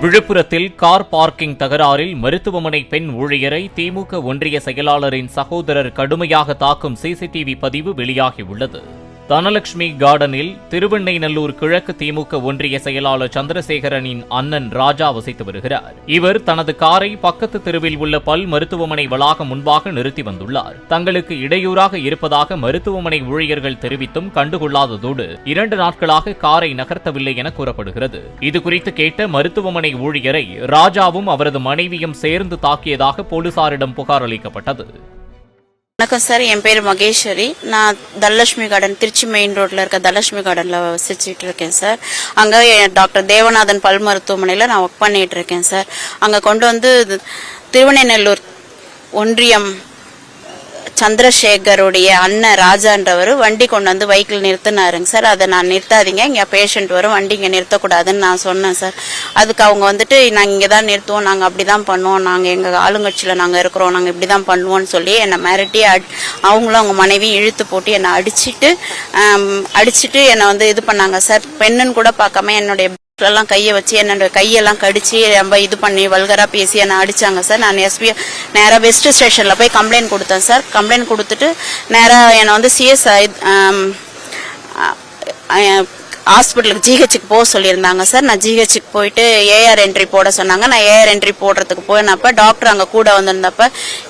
விழுப்புரத்தில் car parking தகராறில் மருத்துவமனை பெண் ஊழியரை திமுக ஒன்றிய செயலாளரின் சகோதரர் கடுமையாக தாக்கும் சிசிடிவி பதிவு வெளியாகியுள்ளது. தனலட்சுமி கார்டனில் திருவெண்ணைநல்லூர் கிழக்கு திமுக ஒன்றிய செயலாளர் சந்திரசேகரனின் அண்ணன் ராஜா வசித்து வருகிறார். இவர் தனது காரை பக்கத்து தெருவில் உள்ள பல் மருத்துவமனை வளாகம் முன்பாக நிறுத்தி வந்துள்ளார். தங்களுக்கு இடையூறாக இருப்பதாக மருத்துவமனை ஊழியர்கள் தெரிவித்தும் கண்டுகொள்ளாததோடு இரண்டு நாட்களாக காரை நகர்த்தவில்லை என கூறப்படுகிறது. இதுகுறித்து கேட்ட மருத்துவமனை ஊழியரை ராஜாவும் அவரது மனைவியும் சேர்ந்து தாக்கியதாக போலீசாரிடம் புகார் அளிக்கப்பட்டது. வணக்கம் சார் என் பேர் மகேஸ்வரி. நான் தனலட்சுமி கார்டன் திருச்சி மெயின் ரோட்ல இருக்க தனலட்சுமி கார்டன்ல வசிச்சுட்டு இருக்கேன் சார். அங்க என் டாக்டர் தேவநாதன் பல் மருத்துவமனையில நான் ஒர்க் பண்ணிட்டு இருக்கேன் சார். அங்க கொண்டு வந்து திருவண்ணநல்லூர் ஒன்றியம் சந்திரசேகருடைய அண்ணன் ராஜான்றவர் வண்டி கொண்டு வந்து வைக்கிள் நிறுத்தினாருங்க சார். அதை நான் நிறுத்தாதீங்க. இங்கே பேஷண்ட் வரும். வண்டி இங்கே நிறுத்தக்கூடாதுன்னு நான் சொன்னேன் சார். அதுக்கு அவங்க வந்துட்டு நாங்கள் இங்கே தான் நிறுத்துவோம். நாங்கள் அப்படி தான் பண்ணுவோம். நாங்கள் எங்கள் ஆளுங்கட்சியில் நாங்கள் இருக்கிறோம். நாங்கள் இப்படி தான் பண்ணுவோம்னு சொல்லி என்னை மிரட்டி அட் அவங்களும் அவங்க மனைவியும் இழுத்து போட்டு என்னை அடிச்சிட்டு அடிச்சுட்டு அடிச்சிட்டு என்னை வந்து இது பண்ணாங்க சார். பெண்ணுன்னு கூட பார்க்காம என்னுடைய எல்லாம் கையை வச்சு என்னோட கையெல்லாம் கடிச்சு ரொம்ப இது பண்ணி வல்கரா பேசி என்னை அடிச்சாங்க சார். நான் எஸ்பி நேராக வெஸ்ட் ஸ்டேஷனில் போய் கம்ப்ளைண்ட் கொடுத்தேன் சார். கம்ப்ளைண்ட் கொடுத்துட்டு நேராக என்னை வந்து சிஎஸ் ஹாஸ்பிட்டலுக்கு ஜிஹெச்சுக்கு போக சொல்லியிருந்தாங்க சார். நான் ஜிஹெச்சுக்கு போயிட்டு ஏஆர் என்ட்ரி போட சொன்னாங்க. நான் ஏஆர் என்ட்ரி போடுறதுக்கு போயினப்ப டாக்டர் அங்கே கூட வந்திருந்தப்ப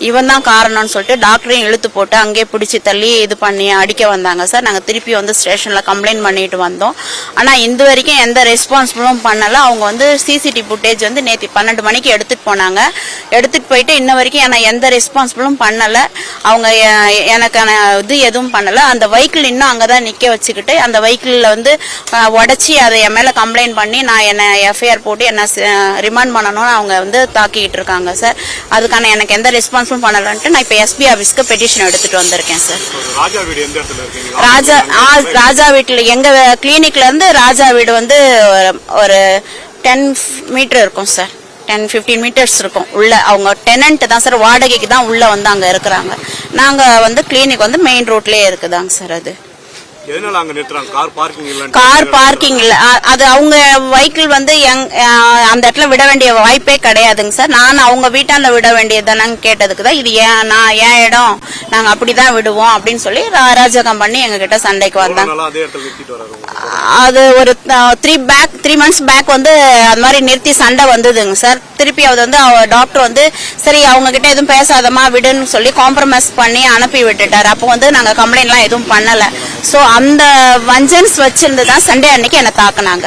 இவன் தான் காரணம்னு சொல்லிட்டு டாக்டரையும் இழுத்து போட்டு அங்கேயே பிடிச்சி தள்ளி இது பண்ணி அடிக்க வந்தாங்க சார். நாங்கள் திருப்பி வந்து ஸ்டேஷனில் கம்ப்ளைண்ட் பண்ணிட்டு வந்தோம். ஆனால் இந்த வரைக்கும் எந்த ரெஸ்பான்சிபிளும் பண்ணல. அவங்க வந்து சிசிடிவி ஃபுட்டேஜ் வந்து நேற்று பன்னெண்டு மணிக்கு எடுத்துட்டு போனாங்க. எடுத்துட்டு போயிட்டு இன்ன வரைக்கும் நான் எந்த ரெஸ்பான்சிபிளும் பண்ணல. அவங்க எனக்கான இது எதுவும் பண்ணல. அந்த வெஹிக்கிள் இன்னும் அங்கதான் நிக்க வச்சுக்கிட்டு அந்த வெஹிக்கிள்ல வந்து உடைச்சி அதை என் மேல கம்ப்ளைண்ட் பண்ணி நான் என்ன எஃப்ஐஆர் போட்டு என்ன ரிமாண்ட் பண்ணணும்னு அவங்க வந்து தாக்கிட்டு இருக்காங்க சார் அதுக்கான எனக்கு எந்த ரெஸ்பான்ஸும் பண்ணலன்ட்டு நான் இப்போ எஸ்பி ஆஃபீஸ்க்கு பெட்டிஷன் எடுத்துட்டு வந்திருக்கேன் சார் ராஜா ராஜா ஆ, ராஜா வீட்டில் எங்க கிளினிக்ல இருந்து ராஜா வீடு வந்து ஒரு- டென் மீட்டர் இருக்கும் சார் டென் ஃபிஃப்டீன் மீட்டர்ஸ் இருக்கும். உள்ள அவங்க டெனன்ட் தான் சார் வாடகைக்கு தான் உள்ள வந்து அங்க இருக்கிறாங்க. நாங்க வந்து கிளினிக் வந்து மெயின் ரோட்லயே இருக்குதாங்க சார் அது. எதனால அங்க நிறுத்துறாங்க? கார் பார்க்கிங் இல்ல கார் பார்க்கிங் இல்ல. அது அவங்க வெஹிக்கிள் வந்து அந்த இடத்துல விட வேண்டிய வாய்ப்பே கிடையாதுங்க சார். நான் அவங்க வீட்டாண்ட விட வேண்டியது தானங்க கேட்டதுக்கு தான் இது ஏன் நான் ஏன் இடம்? நாங்க அப்படிதான் விடுவோம் அப்படின்னு சொல்லி ராஜகம் பண்ணி எங்க கிட்ட சண்டைக்கு வந்தாங்க. அது ஒரு three back three months back வந்து அந்த மாதிரி நிறுத்தி சண்டை வந்ததுங்க சார். திருப்பி அது வந்து அவ டாக்டர் வந்து சரி அவங்க கிட்ட எதுவும் பேசாதமா விடுன்னு சொல்லி காம்ப்ரமைஸ் பண்ணி அனுப்பி விட்டுட்டார். அப்போ வந்து நாங்க கம்ப்ளைண்ட்லாம் எதுவும் பண்ணல. சோ அந்த வஞ்சன்ஸ் வச்சிருந்து தான் சண்டே அன்னைக்கு என்னை தாக்குனாங்க.